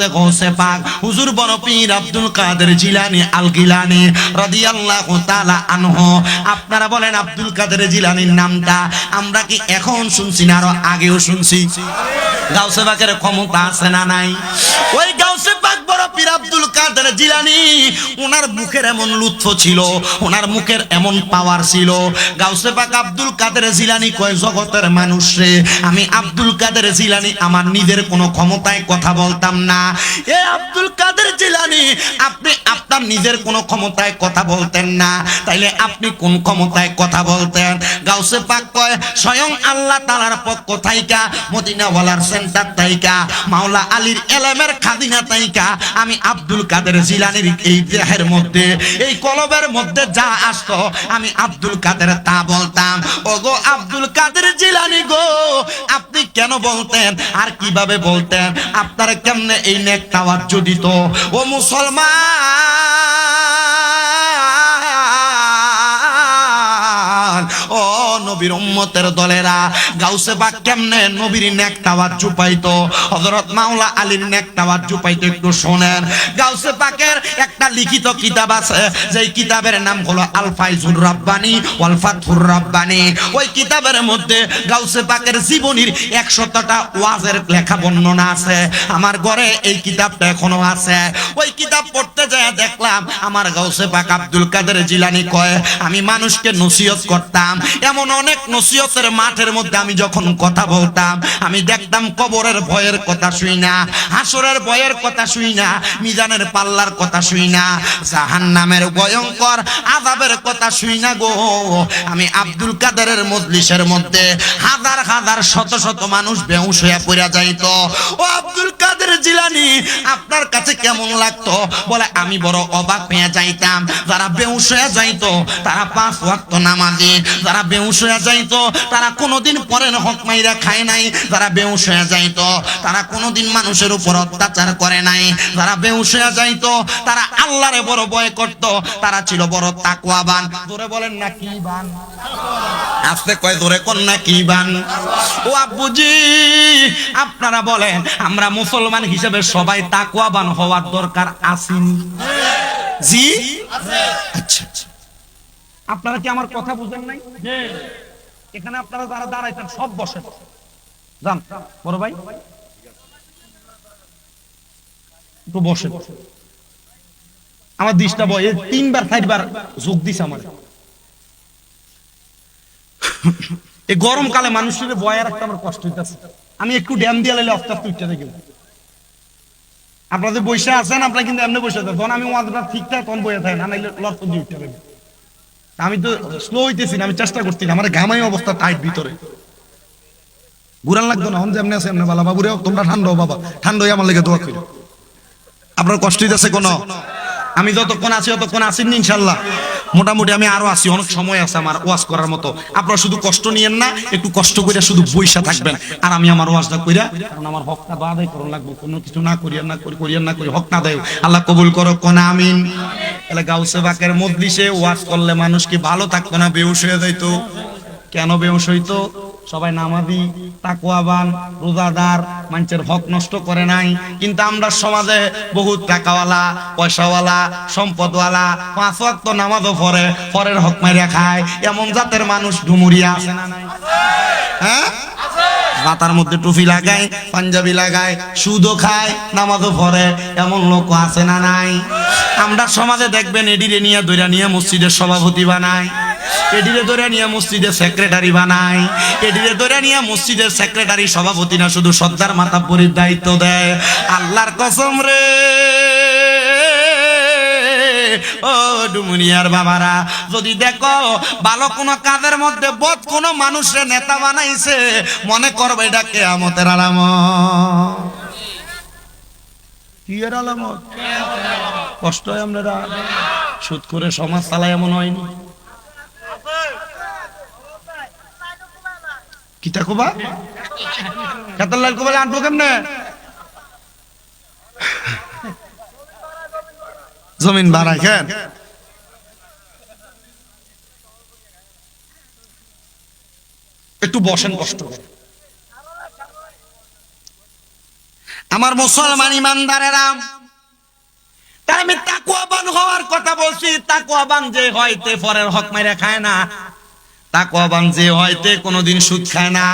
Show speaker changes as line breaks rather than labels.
হযরতে গৌসে পাক হুজুর বড় পীর আব্দুল কাদের জিলানি আল গিলানি রাদিয়াল্লাহু তাআলা আনহু। আপনারা বলেন আব্দুল কাদের জিলানির নামটা, আমরা কি এখন শুনছি না আরও আগেও শুনছি? গাউসে পাকের ক্ষমতা আছে না নাই? ওই কাদের জিলানী ওনার মুখের এমন লুৎফ ছিল ওনার মুখের এমন পাওয়ার ছিল। গাউসে পাক আব্দুল কাদের জিলানী কয়, জগতের মানুষ রে, আমি আব্দুল কাদের জিলানী, আমার নিজের কোনো ক্ষমতায় কথা বলতাম না। এ আব্দুল কাদের জিলানী, আপনি আপনার নিজের কোনো ক্ষমতায় কথা বলতেন না। তাইলে আপনি কোন ক্ষমতায় কথা বলতেন? গাউসে পাক কয়, স্বয়ং আল্লাহ তাআলার পক্ষ থাইকা, মদিনাওয়ালার সেন্টার তাইকা মাওলা আলীর এলেমের খাদিনা তাইকা আমি আব্দুল কাদের জিলানির এই দেহের মধ্যে, এই কলবের মধ্যে যা আসতো, আমি আব্দুল কাদের তা বলতাম। ও গো আব্দুল কাদের জিলানি গো, আপনি কেন বলতেন? আর কীভাবে বলতেন? আপনার কেমনে এই নেক যদি তো ও মুসলমান! নবীর উম্মতের দলেরা। গাউসে পাক কেমনে নবীর নেক তাওয়াজ্জু পাইতো হযরত মাওলা আলীর নেক তাওয়াজ্জু পাইতো একটু শুনেন। গাউসে পাকের একটা লিখিত কিতাব আছে, যেই কিতাবের নাম হলো আল ফাইজুর রাব্বানি ওয়াল ফাতহুর রাব্বানি। ওই কিতাবের মধ্যে গাউসে পাকের জীবনীর 100টা ওয়াজের লেখা বর্ণনা আছে। আমার ঘরে এই কিতাবটা এখনও আছে। ওই কিতাব পড়তে যায় দেখলাম, আমার গাউসে পাক আব্দুল কাদের জিলানি কয়, আমি মানুষকে নসিহত করতাম। এমন অনেক নসিহতের মাঠের মধ্যে আমি যখন কথা বলতাম, আমি দেখতাম কবরের ভয়ের কথা শুই না, হাসরের ভয়ের কথা শুই না, মিজানের পাল্লার কথা শুই না, জাহান্নামের ভয়ঙ্কর আযাবের কথা শুই না গো। আমি আব্দুল কাদেরের মজলিসের মধ্যে হাজার হাজার শত শত মানুষ বেহুশ হয়ে পড়ে যাইতো। ও আব্দুল কাদের জিলানি, আপনার কাছে কেমন লাগতো? বলে, আমি বড় অবাক হয়ে যাইতাম। যারা বেহুশ হয়ে যাইতো, তারা পাঁচ ওয়াক্ত নামাজি, যারা বেহুশ হয়ে যাইতো তারা কোনোদিন পরের হক মাইরা খায় নাই। যারা বেহুশ হয়ে তারা কোনোদিন মানুষের উপর অত্যাচার করে নাই। যারা বেহুশ হয়ে যাইতো তারা আল্লাহরে বড় ভয় করত। তারা ছিল বড় তাকওয়াবান। ধরে বলেন না, কি বান? আস্তে কয় ধরে কন্যা কি বান? ও আব্বুজি, আপনারা বলেন, আমরা মুসলমান হিসেবে সবাই তাকওয়াবান হওয়ার দরকার আসেনি। জি? আচ্ছা আচ্ছা। আপনারা কি আমার কথা বুঝেন নাই? এখানে আপনারা যারা দাঁড়াইছেন সব বসেন। যান বড় ভাই। একটু বসেন। আমার দিশটা বয় তিনবার চারবার যোগ দিস আমার। এই গরমকালে মানুষের বয়া রাখতে আমার কষ্ট হইতেছে। আমি একটু ড্যাম দিয়ে লাইলে আস্তে আস্তে উঠতে দেখি। আপনাদের বসে আছেন আপনারা কিন্তু এমনি বসে তখন আমি ওয়াজটা ঠিকঠাক তখন বসে থাকেন। না নাইলে লড়তে দিয়ে উঠতে দেখি আমি তো স্লো হইতেছি না, আমি চেষ্টা করছি আমার ঘামাই অবস্থা টাইট ভিতরে। ঘুরান লাগতো না হন যেমনি আছে এমনি বালা বাবুরে তোমরা ঠান্ডা বাবা, ঠান্ডা আমার লেগে দোয়া করি আপনার কষ্ট হইতেছে কোনো? আমি যতক্ষণ আছি, ততক্ষণ আসেননি ইনশাল্লাহ। মোটামুটি আমি আরও আছি, অনেক সময় আছে আমার ওয়াজ করার মতো। আপনারা শুধু কষ্ট নিয়েন না, একটু কষ্ট করে শুধু বইসা থাকবেন। আর আমি আমার ওয়াজটা কইরা, কারণ আমার হকটা বাদাই করুন লাগবে, কোনো কিছু না করিয়া না করি করিয়া না করি, হক না দেয় আল্লাহ কবুল করো কোন আমিন। তাহলে গাউসে বাকের মজলিসে ওয়াজ করলে মানুষ কি ভালো থাকতো না? বেহুশ হয়ে যাইতো। কেন বেহুশ হইতো? সবাই নামাজি তাকুয়াবান রোজাদার, মানুষের হক নষ্ট করে নাই। কিন্তু আমরা সমাজে বহুত টাকাওয়ালা, পয়সাওয়ালা, সম্পদওয়ালা, পাঁচ ওয়াক্ত নামাজও পড়ে পরের হক মারিয়া খায়। এমন জাতের মানুষ ডুমুরিয়া আছে না? হ্যাঁ? মাথার মধ্যে টুপি লাগায়, পাঞ্জাবি লাগায়, সুদও খায়, নামাজও পড়ে। এমন লোক আছে না নাই? আমরা সমাজে দেখবেন এডিরে নিয়ে দৈরা নিয়ে মসজিদের সভাপতি বানায়। এডিরে ধরে নিয়ে মসজিদের সেক্রেটারি বানায়। এডিরে ধরে নিয়ে মসজিদের সেক্রেটারি সভাপতি না, শুধু সর্দার মাথা পরির দায়িত্ব দেয়। আল্লাহর কসম রে। ও ডুমুনিয়ার বাবারা, যদি দেখো ভালো কোনো কাজের মধ্যে বোধ কোনো মানুষের নেতা বানাইছে, মনে করবে এটা কি এর আলামত? কষ্ট হয় সুদ করে সমাজ চালায় এমন হয়নি? কিতা কবা কাতার লাল কবা আনব কেমনে? জমিন বাড়ায় কেন একটু বসেন কষ্ট আমার মুসলমান ইমানদারেরা তাই আমি তাকুয়াবান হওয়ার কথা বলছি। তাকুয়াবান যে হয়তে পরের হক মেরে খায় না তাকুয়াবান যে হয়তে কোনোদিন সুদ খায় না।